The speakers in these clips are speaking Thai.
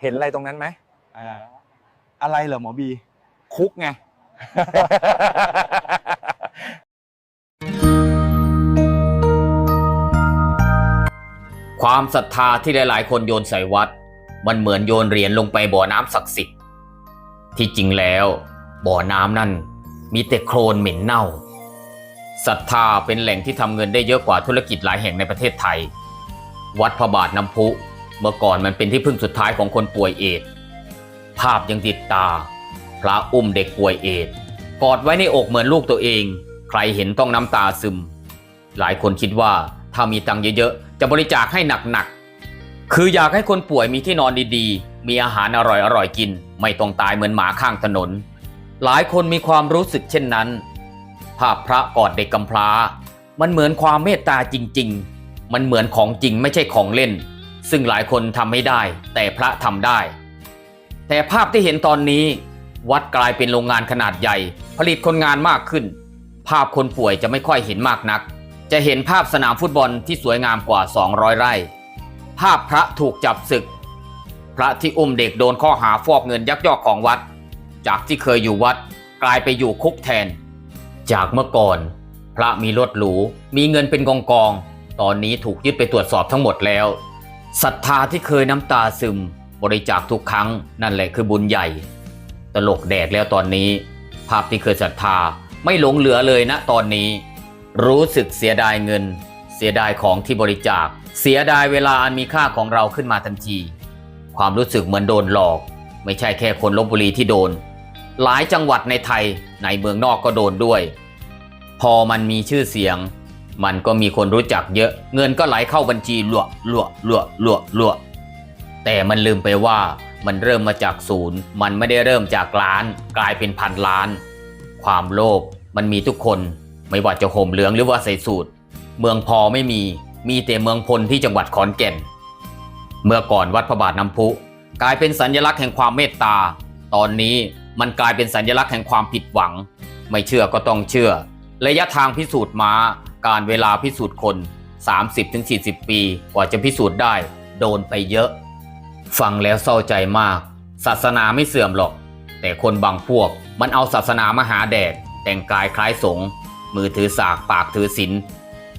เห็นอะไรตรงนั้นไหมอ่าอะไรเหรอหมอบี คุกไง ความศรัทธาที่หลาย ๆ คนโยนใส่วัด มันเหมือนโยนเหรียญลงไปบ่อน้ำศักดิ์สิทธิ์ ที่จริงแล้วบ่อน้ำนั่นมีแต่โคลนเหม็นเน่าศรัทธาเป็นแหล่งที่ทำเงินได้เยอะกว่าธุรกิจหลายแห่งในประเทศไทย วัดพระบาทน้ำพุ เมื่อก่อนมันเป็นที่พึ่งสุดท้ายของคนป่วยเอดส์ภาพยังติดตา พระอุ้มเด็กป่วยเอดส์กอดไว้ในอกเหมือนลูกตัวเอง ใครเห็นต้องน้ำตาซึม หลายคนคิดว่าถ้ามีตังค์เยอะๆ จะบริจาคให้หนักๆ คืออยากให้คนป่วยมีที่นอนดีๆ มีอาหารอร่อยๆ กิน ไม่ต้องตายเหมือนหมาข้างถนน หลายคนมีความรู้สึกเช่นนั้น ภาพพระกอดเด็กกำพร้า มันเหมือนความเมตตาจริง ๆ มันเหมือนของจริงไม่ใช่ของเล่น ซึ่งหลายคนทำไม่ได้ แต่พระทำได้ แต่ภาพที่เห็นตอนนี้ วัดกลายเป็นโรงงานขนาดใหญ่ ผลิตคนงานมากขึ้น ภาพคนป่วยจะไม่ค่อยเห็นมากนัก จะเห็นภาพสนามฟุตบอลที่สวยงามกว่า 200 ไร่ ภาพพระถูกจับศึก พระที่อุ้มเด็กโดนข้อหาฟอกเงินยักยอกของวัด จากที่เคยอยู่วัดกลายไปอยู่คุกแทน จากเมื่อก่อน พระมีรถหรูมีเงินเป็นกองกอง ตอนนี้ถูกยึดไปตรวจสอบทั้งหมดแล้ว ศรัทธาที่เคยน้ำตาซึมบริจาคทุกครั้งนั่นแหละคือบุญใหญ่ ตลกแดกแล้วตอนนี้ ภาพที่เคยศรัทธาไม่หลงเหลือเลยนะตอนนี้ รู้สึกเสียดายเงิน เสียดายของที่บริจาค เสียดายเวลาอันมีค่าของเราขึ้นมาทันที ความรู้สึกเหมือนโดนหลอก ไม่ใช่แค่คนลบบุรีที่โดน หลายจังหวัดในไทยในเมืองนอกก็โดนด้วย พอมันมีชื่อเสียง มันก็มีคนรู้จักเยอะ เงินก็ไหลเข้าบัญชีลวกลวกลวกลวกลวกแต่มันลืมไปว่ามันเริ่มมาจากศูนย์ มันไม่ได้เริ่มจากล้าน กลายเป็นพันล้าน ความโลภมันมีทุกคน ไม่ว่าจะห่มเหลืองหรือว่าใส่สูทเมืองพอไม่มี มีแต่เมืองพลที่จังหวัดขอนแก่น เมื่อก่อนวัดพระบาทน้ำพุ กลายเป็นสัญลักษณ์แห่งความเมตตา ตอนนี้มันกลายเป็นสัญลักษณ์แห่งความผิดหวัง ไม่เชื่อก็ต้องเชื่อ ระยะทางพิสูจน์มา การเวลาพิสูจน์คน 30-40 ปีกว่าจะพิสูจน์ได้ โดนไปเยอะ ฟังแล้วเศร้าใจมาก ศาสนาไม่เสื่อมหรอก แต่คนบางพวกมันเอาศาสนามาหาแดด แต่งกายคล้ายสงฆ์มือถือสากปากถือศีล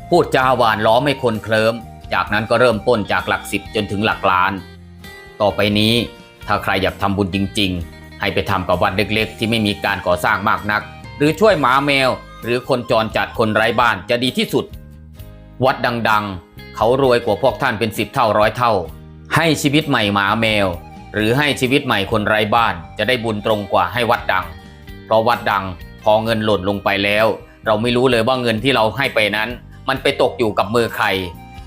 พูดจาหวานล้อไมให้คนเคลิมจากนั้นก็เริ่มต้นจากหลักสิบจนถึงหลักล้าน ต่อไปนี้ถ้าใครอยากทำบุญจริง ๆ ให้ไปทำกับวัดเล็กๆ ที่ไม่มีการก่อสร้างมากนัก หรือช่วยหมาแมว หรือคนจรจัดคนไร้บ้านจะดีที่สุด วัดดังๆ เขารวยกว่าพวกท่านเป็นสิบเท่าร้อยเท่า ให้ชีวิตใหม่หมาแมว หรือให้ชีวิตใหม่คนไร้บ้านจะได้บุญตรงกว่าให้วัดดัง เพราะวัดดังพอเงินหล่นลงไปแล้ว เราไม่รู้เลยว่าเงินที่เราให้ไปนั้น มันไปตกอยู่กับมือใคร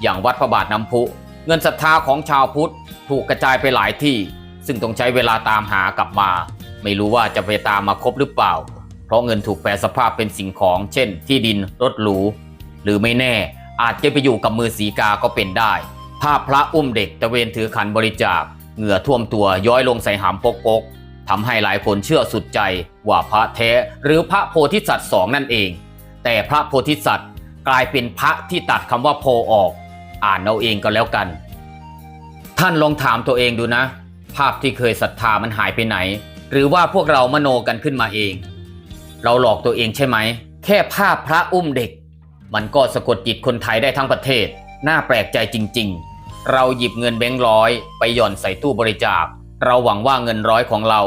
อย่างวัดพระบาทน้ำพุ เงินศรัทธาของชาวพุทธถูกกระจายไปหลายที่ ซึ่งต้องใช้เวลาตามหากลับมา ไม่รู้ว่าจะไปตามมาครบหรือเปล่า เพราะเงินถูกแปลสภาพเป็นสิ่งของ เช่น ที่ดินรถหรูหรือไม่แน่ อาจจะไปอยู่กับมือสีกาก็เป็นได้ ภาพพระอุ้มเด็กตะเวนถือขันบริจาค เหงื่อท่วมตัวย้อยลงใส่หามปกปกทำให้หลายคนเชื่อสุดใจว่าพระแท้หรือพระโพธิสัตว์สองนั่นเอง แต่พระโพธิสัตว์กลายเป็นพระที่ตัดคำว่าโพออก อ่านเอาเองก็แล้วกัน ท่านลองถามตัวเองดูนะ ภาพที่เคยศรัทธามันหายไปไหน หรือว่าพวกเรามโนกันขึ้นมาเอง เราหลอกตัวเองใช่ไหม แค่ภาพพระอุ้มเด็ก มันก็สะกดจิตคนไทยได้ทั้งประเทศ น่าแปลกใจจริง ๆ เราหยิบเงินแบงค์ร้อยไปหย่อนใส่ตู้บริจาค เราหวังว่าเงินร้อยของเรา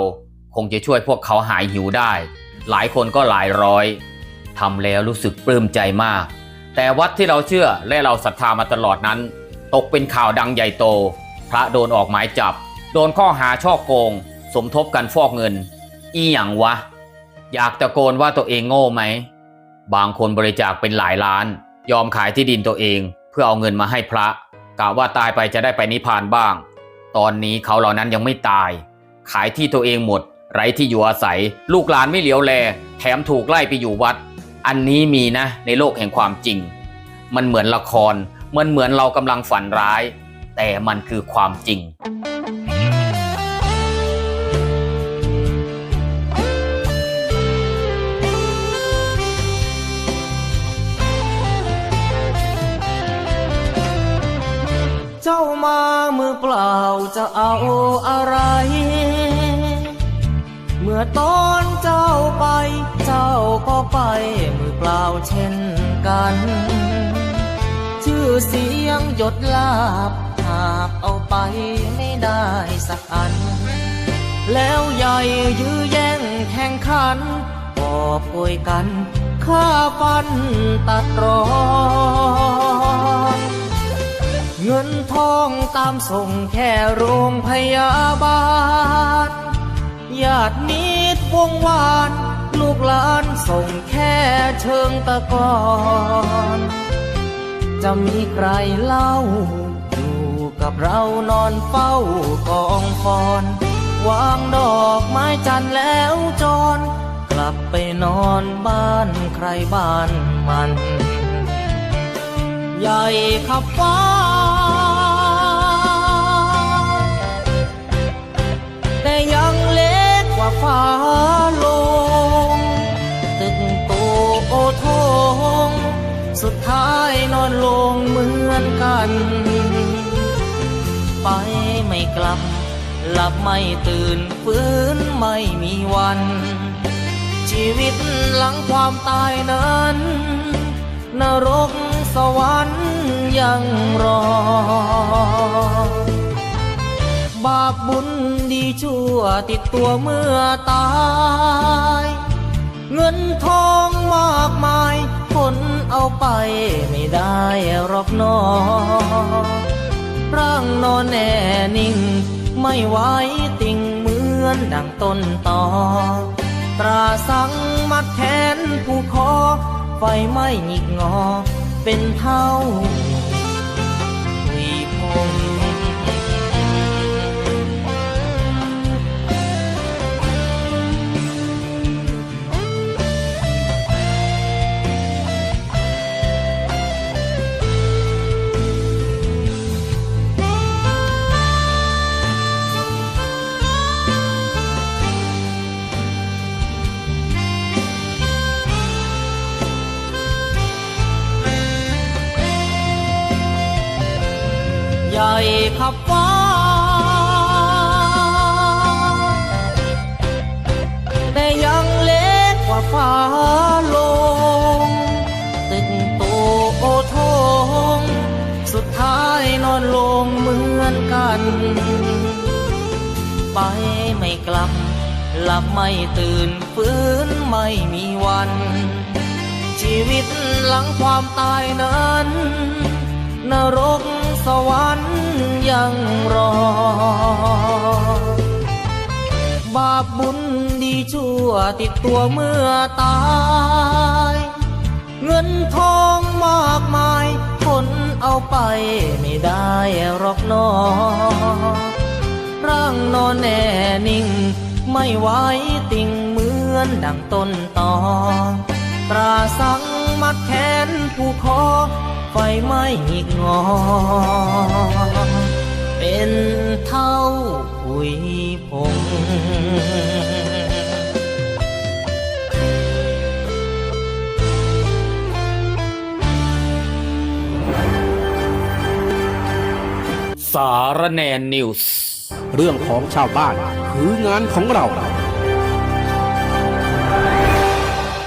คงจะช่วยพวกเขาหายหิวได้ หลายคนก็หลายร้อยทำแล้วรู้สึกปลื้มใจมาก แต่วัดที่เราเชื่อและเราศรัทธามาตลอดนั้น ตกเป็นข่าวดังใหญ่โต พระโดนออกหมายจับ โดนข้อหาช่อโกง สมทบกันฟอกเงิน อีหยังวะ อยากตะโกนว่าตัวเองโง่ไหม บางคนบริจาคเป็นหลายล้าน ยอมขายที่ดินตัวเอง เพื่อเอาเงินมาให้พระกะว่าตายไปจะได้ไปนิพพานบ้าง ตอนนี้เขาเหล่านั้นยังไม่ตาย ขายที่ตัวเองหมด ไร้ที่อยู่อาศัย ลูกหลานไม่เหลียวแล แถมถูกไล่ไปอยู่วัด อันนี้มีนะ ในโลกแห่งความจริง มันเหมือนละคร มันเหมือนเรากำลังฝันร้าย แต่มันคือความจริง เจ้ามามือเปล่าจะเอาอะไร เมื่อตอนเจ้าไป เจ้าก็ไปมือเปล่าเช่นกัน ชื่อเสียงหยดลาบหากเอาไปไม่ได้สักอัน แล้วใหญ่ยื้อแย่งแข่งขันก็ป่วยกันฆ่าฟันตัดรอน เงินทองตามส่งแค่โรงพยาบาลญาติมิตรวงวาน ลูกหลานส่งแค่เชิงตะกอนจะมีใครเล่า อยู่กับเรานอนเฝ้ากองฟอน วางดอกไม้จันแล้วจร กลับไปนอนบ้านใครบ้านมัน ใหญ่ขับฟ้า ฟ้าลง ตึกโตโอทง สุดท้ายนอนลงเหมือนกัน ไปไม่กลับ หลับไม่ตื่นฟื้นไม่มีวัน ชีวิตหลังความตายนั้น นรกสวรรค์ยังรอ บาปบุญดีชั่วติดตัวเมื่อตาย เงินทองมากมายคนเอาไปไม่ได้หรอกนอร่างนอนแน่นิ่ง ไม่ไหวติ่งเหมือนดังต้นตอตราสังมัดแขนผู้คอไฟไหม้หงิกงอ เป็นเท่า ใหญ่ขับฟ้าแต่ยังเล็กกว่าฟ้าลง ตึกโตโอทง สุดท้ายนอนลงเหมือนกัน ไปไม่กลับ หลับไม่ตื่นฟื้นไม่มีวัน ชีวิตหลังความตายนั้น นรก สวรรค์ยังรอ บาปบุญดีชั่วติดตัวเมื่อตาย เงินทองมากมาย คนเอาไปไม่ได้หรอกนอ ร่างนอนแน่นิ่ง ไม่ไหวติ่งเหมือนดังต้นตอตราสังมัดแขนผู้คอ ไฟไหม้หงิกงอ เป็นเท่าหุยพงสารแนนนิวส์เรื่องของชาวบ้านคืองานของเรา